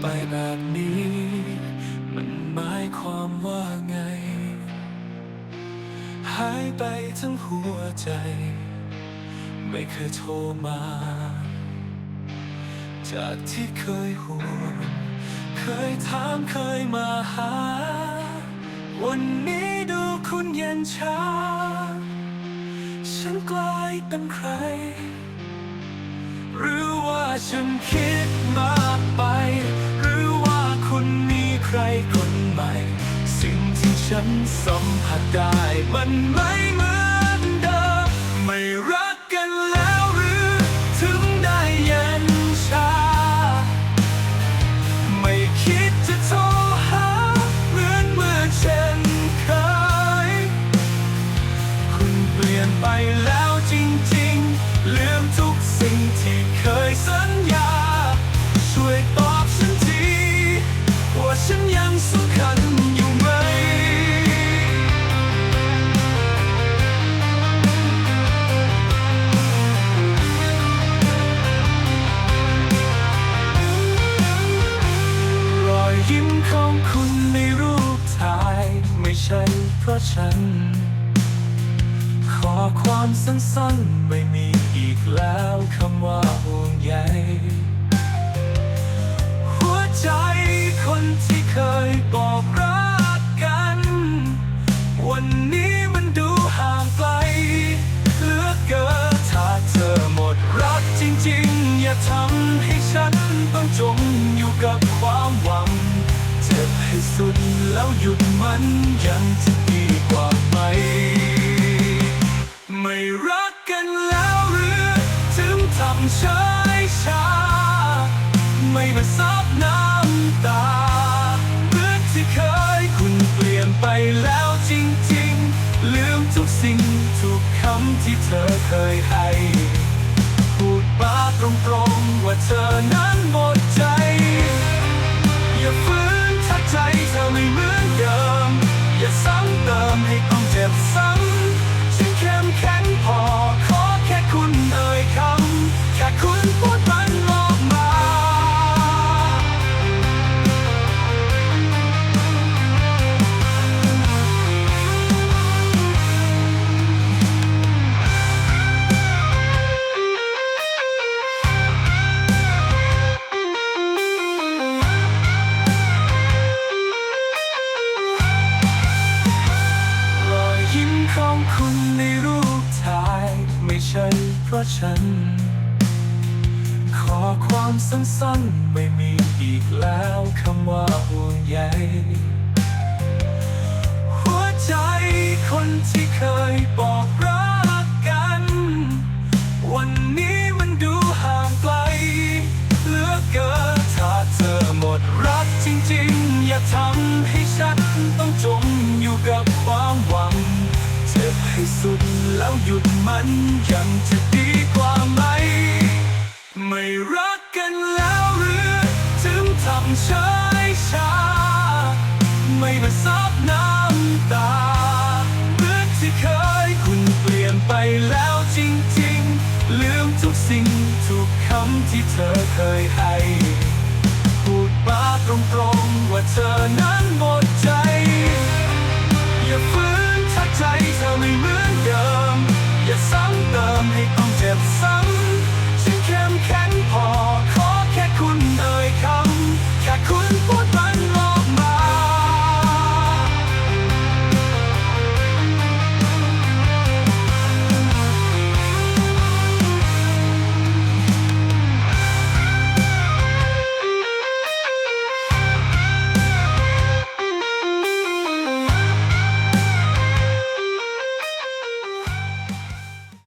ไปแบบนี้ มันหมายความว่าไง หายไปทั้งหัวใจ ไม่เคยโทรมา จากที่เคยห่วง เคยถามเคยมาหา วันนี้ดูคุณเย็นชา ฉันกลายเป็นใคร หรือว่าฉันคิดมากไป นสัมผัสได้มันไม่เหมือนเดิม ไม่รักกันแล้วหรือ ถึงได้เย็นชา ไม่คิดจะโทรหาเหมือนเมื่อเช่นเคย คุณเปลี่ยนไปแล้วจริงๆลืมทุกสิ่งที่เคยสัญญา ฉัน ขอความสั้นๆ ไม่มีอีกแล้วคำว่าห่วงใยหัวใจคนที่เคยบอกรักกัน วันนี้มันดูห่างไกลเหลือเกินถ้าเธอหมดรักจริงๆ อย่าทำให้ฉันต้องจมอยู่กับความหวัง เจ็บให้สุด แล้วหยุดมันยังจะดีกว่าไหม ไม่รักกันแล้วหรือถึงทำเฉยชา ไม่มาซับน้ำตาเหมือนที่เคยคุณเปลี่ยนไปแล้วจริงๆ ลืมทุกสิ่งทุกคำที่เธอเคยให้ พูดมาตรงๆว่าเธอนั้นหมดใจ คุณในรูปถ่ายไม่ใช่เพราะฉัน ขอความสั้นๆ ไม่มีอีกแล้วคำว่าห่วงใยหัวใจคนที่เคยบอกรักกัน วันนี้มันดูห่างไกลเหลือเกินถ้าเธอหมดรักจริงๆ อย่าทำให้ฉันต้องจมอยู่กับความหวัง แล้วหยุดมันยังจะดีกว่าไหม ไม่รักกันแล้วหรือ ถึงทำเฉยชา ไม่มาซับน้ำตาเมื่อที่เคยคุณเปลี่ยนไปแล้วจริงๆ ลืมทุกสิ่งทุกคำที่เธอเคยให้พูดมาตรงๆว่าเธอนั้นหมดใจ อย่าฝืนถ้าใจเธอไม่เหมือน เดิมอย่าซ้ำเติมให้ต้องเจ็บซ้